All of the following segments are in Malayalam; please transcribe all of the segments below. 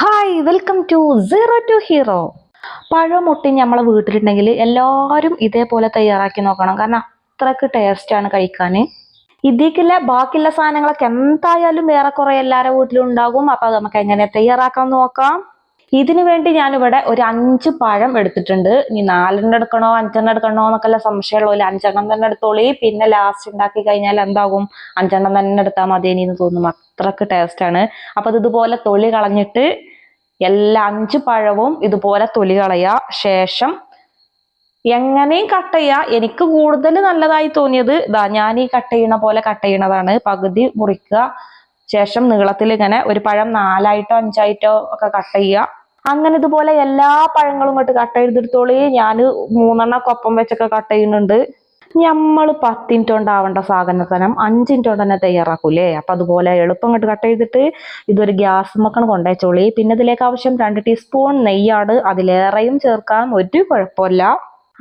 Hi welcome to zero to hero പഴം മുട്ടി നമ്മളെ വീട്ടിലുണ്ടെങ്കിൽ എല്ലാവരും ഇതേപോലെ തയ്യാറാക്കി നോക്കണം. കാരണം അത്രയ്ക്ക് ടേസ്റ്റാണ് കഴിക്കാൻ ഇതിക്കില്ല ബാക്കിയുള്ള സാധനങ്ങളൊക്കെ എന്തായാലും വേറെ കുറെ എല്ലാവരുടെ വീട്ടിലും ഉണ്ടാകും. അപ്പോൾ നമുക്ക് എങ്ങനെ തയ്യാറാക്കാൻ നോക്കാം. ഇതിനു വേണ്ടി ഞാനിവിടെ ഒരു അഞ്ച് പഴം എടുത്തിട്ടുണ്ട്. ഇനി നാലെണ്ണം എടുക്കണോ അഞ്ചെണ്ണം എടുക്കണോ എന്നൊക്കെ സംശയമുള്ള അഞ്ചെണ്ണം തന്നെ എടുത്തോളി. പിന്നെ ലാസ്റ്റ് ഉണ്ടാക്കി കഴിഞ്ഞാൽ എന്താകും? അഞ്ചെണ്ണം തന്നെ എടുത്താൽ മതി എന്ന് തോന്നും അത്രയ്ക്ക് ടേസ്റ്റ് ആണ്. അപ്പൊ ഇത് ഇതുപോലെ തൊളി കളഞ്ഞിട്ട് എല്ലാ അഞ്ച് പഴവും ഇതുപോലെ തൊലി കളയുക ശേഷം എങ്ങനെയും കട്ട് ചെയ്യുക എനിക്ക് കൂടുതൽ നല്ലതായി തോന്നിയത് ഇതാ ഞാൻ ഈ കട്ട് ചെയ്യണ പോലെ കട്ട് ചെയ്യണതാണ്. പകുതി മുറിക്കുക. ശേഷം നീളത്തിൽ ഇങ്ങനെ ഒരു പഴം നാലായിട്ടോ അഞ്ചായിട്ടോ ഒക്കെ കട്ട് ചെയ്യുക അങ്ങനെ ഇതുപോലെ എല്ലാ പഴങ്ങളും ഇങ്ങോട്ട് കട്ട് ചെയ്തെടുത്തോളി. ഞാൻ മൂന്നെണ്ണൊക്കെ ഒപ്പം വെച്ചൊക്കെ കട്ട് ചെയ്യുന്നുണ്ട്. നമ്മൾ പത്ത് മിനിറ്റ് കൊണ്ടാവേണ്ട സാധനത്തനം അഞ്ച് മിനിറ്റ് തന്നെ തയ്യാറാക്കൂലേ? അപ്പൊ അതുപോലെ എളുപ്പം ഇങ്ങോട്ട് കട്ട് ചെയ്തിട്ട് ഇതൊരു ഗ്യാസ് മക്കണ് കൊണ്ടുവച്ചോളി പിന്നെ ഇതിലേക്ക് ആവശ്യം രണ്ട് ടീസ്പൂൺ നെയ്യാണ് അതിലേറെയും ചേർക്കാം ഒരു കുഴപ്പമില്ല.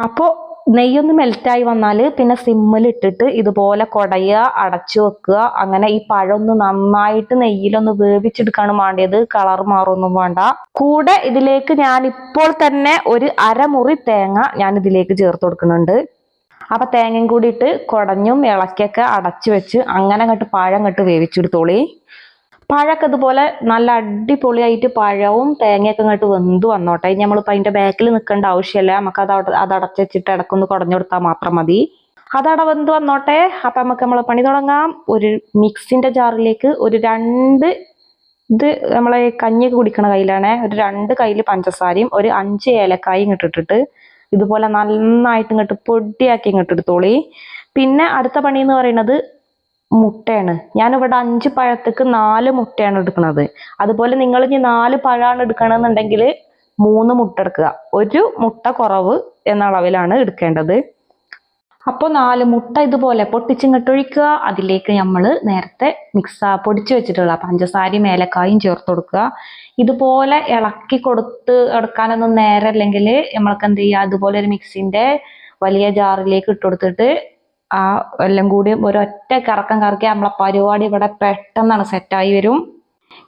അപ്പോൾ നെയ്യൊന്ന് മെൽറ്റായി വന്നാൽ പിന്നെ സിമ്മിൽ ഇട്ടിട്ട് ഇതുപോലെ കുടയുക അടച്ചു വെക്കുക. അങ്ങനെ ഈ പഴമൊന്ന് നന്നായിട്ട് നെയ്യിലൊന്ന് വേവിച്ചെടുക്കാണ് വേണ്ടിയത് കളർ മാറൊന്നും വേണ്ട. കൂടെ ഇതിലേക്ക് ഞാൻ ഇപ്പോൾ തന്നെ ഒരു അരമുറി തേങ്ങ ഞാൻ ഇതിലേക്ക് ചേർത്ത് കൊടുക്കുന്നുണ്ട്. അപ്പൊ തേങ്ങയും കൂടി ഇട്ട് കുടഞ്ഞും ഇളക്കിയൊക്കെ അടച്ചു വെച്ച് അങ്ങനെ അങ്ങോട്ട് പഴം കട്ട് വേവിച്ചെടുത്തോളി. പഴമൊക്കെ ഇതുപോലെ നല്ല അടിപൊളിയായിട്ട് പഴവും തേങ്ങയൊക്കെ ഇങ്ങോട്ട് വെന്ത് വന്നോട്ടെ. ഇനി നമ്മളിപ്പോൾ അതിന്റെ ബാക്കിൽ നിൽക്കേണ്ട ആവശ്യമില്ല നമുക്ക് അത് അത് അടച്ചു ഇടക്കൊന്ന് കുടഞ്ഞു കൊടുത്താൽ മാത്രം മതി. അതവിടെ വെന്ത് വന്നോട്ടെ. അപ്പം നമുക്ക് നമ്മൾ പണി തുടങ്ങാം. ഒരു മിക്സിന്റെ ജാറിലേക്ക് ഒരു രണ്ട് ഇത് നമ്മളെ കഞ്ഞിയൊക്കെ കുടിക്കണ കയ്യിലാണേ. ഒരു രണ്ട് കയ്യിൽ പഞ്ചസാരയും ഒരു അഞ്ച് ഏലക്കായും ഇട്ടിട്ടിട്ട് ഇതുപോലെ നന്നായിട്ട് ഇങ്ങോട്ട് പൊടിയാക്കി ഇങ്ങോട്ട് എടുത്തോളി. പിന്നെ അടുത്ത പണി എന്ന് പറയുന്നത് മുട്ടയാണ്. ഞാനിവിടെ അഞ്ച് പഴത്തേക്ക് നാല് മുട്ടയാണ് എടുക്കുന്നത്. അതുപോലെ നിങ്ങൾ ഇനി നാല് പഴമാണ് എടുക്കണമെന്നുണ്ടെങ്കിൽ മൂന്ന് മുട്ട എടുക്കുക. ഒരു മുട്ട കുറവ് എന്ന അളവിലാണ് എടുക്കേണ്ടത്. അപ്പോൾ നാല് മുട്ട ഇതുപോലെ പൊട്ടിച്ചിങ്ങോട്ട് ഒഴിക്കുക. അതിലേക്ക് നമ്മൾ നേരത്തെ മിക്സ് പൊടിച്ചു വെച്ചിട്ടുള്ള പഞ്ചസാരയും ഏലക്കായും ചേർത്ത് കൊടുക്കുക. ഇതുപോലെ ഇളക്കി കൊടുത്ത് എടുക്കാനൊന്നും നേരല്ലെങ്കിൽ നമ്മൾക്ക് എന്ത് ചെയ്യുക? അതുപോലെ ഒരു മിക്സിന്റെ വലിയ ജാറിലേക്ക് ഇട്ട് കൊടുത്തിട്ട് ആ എല്ലാം കൂടി ഒരൊറ്റ കറക്കം കറക്കി നമ്മളെ പരിപാടി ഇവിടെ പെട്ടെന്നാണ് സെറ്റായി വരും.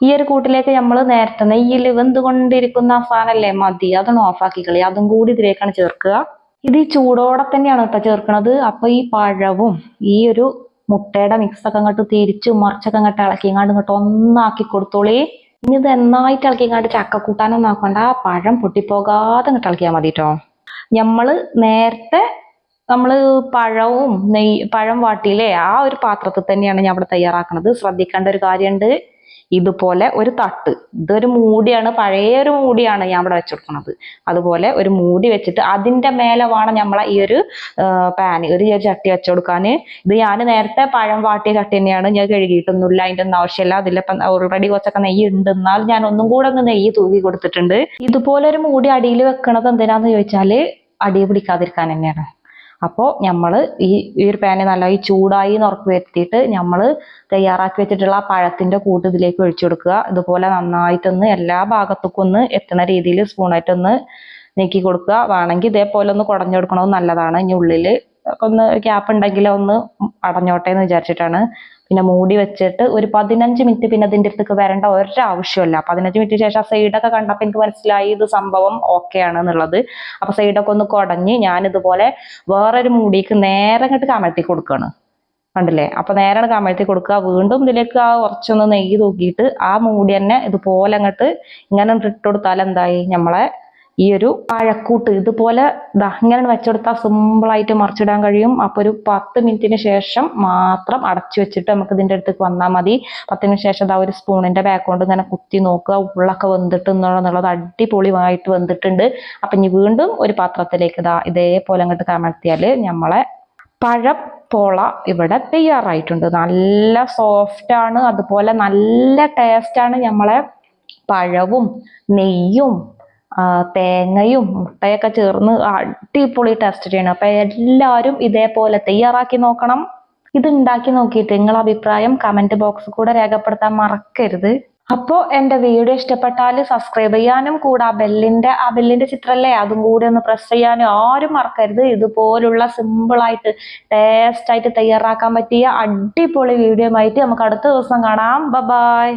ഈ ഒരു കൂട്ടിലേക്ക് നമ്മൾ നേരത്തെ നെയ്യിൽ വെന്തുകൊണ്ടിരിക്കുന്ന സാധനല്ലേ മതി. അതൊന്ന് ഓഫാക്കി കളി. അതും കൂടി ഇതിലേക്കാണ് ചേർക്കുക. ഇത് ഈ ചൂടോടെ തന്നെയാണ് കേട്ടോ ചേർക്കുന്നത് അപ്പൊ ഈ പഴവും ഈ ഒരു മുട്ടയുടെ മിക്സ് ഒക്കെ അങ്ങോട്ട് തിരിച്ചു മറിച്ചൊക്കെ അങ്ങോട്ട് ഇളക്കി ഇങ്ങോട്ട് ഇങ്ങോട്ട് ഒന്നാക്കി കൊടുത്തോളേ. ഇനി ഇത് എന്നായിട്ട് ഇളക്കി ഇങ്ങോട്ട് ചക്ക കൂട്ടാനൊന്നും ആക്കണ്ട. പഴം പൊട്ടിപ്പോകാതെ ഇങ്ങോട്ട് ഇളക്കിയാൽ മതി കേട്ടോ. നമ്മൾ നേരത്തെ നമ്മൾ പഴവും നെയ് പഴം വാട്ടിയില്ലേ ആ ഒരു പാത്രത്തിൽ തന്നെയാണ് ഞാൻ ഇവിടെ തയ്യാറാക്കുന്നത് ശ്രദ്ധിക്കേണ്ട ഒരു കാര്യമുണ്ട്. ഇതുപോലെ ഒരു തട്ട്. ഇതൊരു മൂടിയാണ് പഴയ ഒരു മൂടിയാണ് ഞാൻ ഇവിടെ വെച്ചെടുക്കുന്നത് അതുപോലെ ഒരു മൂടി വെച്ചിട്ട് അതിന്റെ മേലെ വേണം നമ്മളെ ഈ ഒരു പാന് ഒരു ചട്ടി വെച്ചുകൊടുക്കാൻ ഇത് ഞാൻ നേരത്തെ പഴം വാട്ടിയ ചട്ടി തന്നെയാണ് ഞാൻ കഴുകിയിട്ടൊന്നുമില്ല. അതിന്റെ ഒന്നും ആവശ്യമില്ല. അതിലിപ്പം ഓൾറെഡി കുറച്ചൊക്കെ നെയ്യ് ഉണ്ട്. എന്നാൽ ഞാൻ ഒന്നും കൂടെ ഒന്ന് നെയ്യ് തൂക്കി കൊടുത്തിട്ടുണ്ട്. ഇതുപോലെ ഒരു മൂടി അടിയിൽ വെക്കണത് എന്തിനാന്ന് ചോദിച്ചാൽ അടി പിടിക്കാതിരിക്കാൻ തന്നെയാണ്. അപ്പോൾ നമ്മൾ ഈ ഈ ഒരു പാന് നല്ലതായി ചൂടായി എന്ന് ഉറപ്പ് വരുത്തിയിട്ട് നമ്മൾ തയ്യാറാക്കി വെച്ചിട്ടുള്ള ആ പഴത്തിന്റെ കൂട്ട് ഇതിലേക്ക് ഒഴിച്ചു കൊടുക്കുക. ഇതുപോലെ നന്നായിട്ടൊന്ന് എല്ലാ ഭാഗത്തേക്കും ഒന്ന് എത്തുന്ന രീതിയിൽ സ്പൂണായിട്ടൊന്ന് നീക്കി കൊടുക്കുക. വേണമെങ്കിൽ ഇതേപോലെ ഒന്ന് കുടഞ്ഞു കൊടുക്കണത് നല്ലതാണ്. ഇനി ഉള്ളിൽ ഒന്ന് ഗ്യാപ്പ് ഉണ്ടെങ്കിൽ ഒന്ന് അടഞ്ഞോട്ടെ എന്ന് വിചാരിച്ചിട്ടാണ് പിന്നെ മൂടി വെച്ചിട്ട് ഒരു പതിനഞ്ച് മിനിറ്റ് പിന്നെ അതിന്റെ അടുത്തേക്ക് വരേണ്ട ഒരാവശ്യമില്ല പതിനഞ്ച് മിനിറ്റ് ശേഷം ആ സൈഡൊക്കെ കണ്ടപ്പോൾ എനിക്ക് മനസ്സിലായി ഇത് സംഭവം ഓക്കെ ആണ് എന്നുള്ളത് സൈഡ് സൈഡൊക്കെ ഒന്ന് കുടഞ്ഞ് ഞാനിതുപോലെ വേറൊരു മൂടിക്ക് നേരെ അങ്ങോട്ട് കമഴ്ത്തി കൊടുക്കുകയാണ് കണ്ടില്ലേ? അപ്പൊ നേരെ കമഴ്ത്തി കൊടുക്കുക. വീണ്ടും ഇതിലേക്ക് ആ കുറച്ചൊന്ന് നെയ്യ് തൂക്കിയിട്ട് ആ മൂടി തന്നെ ഇതുപോലെ അങ്ങോട്ട് ഇങ്ങനെ ഇട്ട് കൊടുത്താൽ എന്തായി? നമ്മളെ ഈ ഒരു പഴക്കൂട്ട് ഇതുപോലെ ഇങ്ങനെ വെച്ചെടുത്താൽ സിമ്പിളായിട്ട് മറിച്ചിടാൻ കഴിയും. അപ്പോൾ ഒരു പത്ത് മിനിറ്റിന് ശേഷം മാത്രം അടച്ചു വെച്ചിട്ട് നമുക്ക് ഇതിന്റെ അടുത്തേക്ക് വന്നാൽ മതി. പത്ത് മിനിറ്റ് ശേഷം ദാ ഒരു സ്പൂണിന്റെ ബാക്കോണ്ട് കൊണ്ട് ഇങ്ങനെ കുത്തി നോക്കുക. ഉള്ളൊക്കെ വെന്തിട്ട് എന്നുള്ളത് അടിപൊളിയായിട്ട് വെന്തിട്ടുണ്ട്. അപ്പം ഇനി വീണ്ടും ഒരു പാത്രത്തിലേക്ക് ഇതാ ഇതേപോലെ അങ്ങോട്ട് കമഴ്ത്തിയാൽ നമ്മളെ പഴം പോള ഇവിടെ തയ്യാറായിട്ടുണ്ട്. നല്ല സോഫ്റ്റ് ആണ്. അതുപോലെ നല്ല ടേസ്റ്റാണ് നമ്മളെ പഴവും നെയ്യും തേങ്ങയും മുട്ടയൊക്കെ ചേർന്ന് അടിപൊളി ടേസ്റ്റ് ചെയ്യണം അപ്പൊ എല്ലാവരും ഇതേപോലെ തയ്യാറാക്കി നോക്കണം. ഇത് ഉണ്ടാക്കി നോക്കിയിട്ട് നിങ്ങൾ അഭിപ്രായം കമന്റ് ബോക്സ് കൂടെ രേഖപ്പെടുത്താൻ മറക്കരുത്. അപ്പോൾ എന്റെ വീഡിയോ ഇഷ്ടപ്പെട്ടാൽ സബ്സ്ക്രൈബ് ചെയ്യാനും കൂടെ ആ ബെല്ലിന്റെ ആ ബെല്ലിന്റെ ചിത്രമല്ലേ? അതും കൂടി ഒന്ന് പ്രസ് ചെയ്യാനും ആരും മറക്കരുത്. ഇതുപോലുള്ള സിമ്പിൾ ആയിട്ട് ടേസ്റ്റ് ആയിട്ട് തയ്യാറാക്കാൻ പറ്റിയ അടിപൊളി വീഡിയോ ആയിട്ട് നമുക്ക് അടുത്ത ദിവസം കാണാം. ബ ബായ്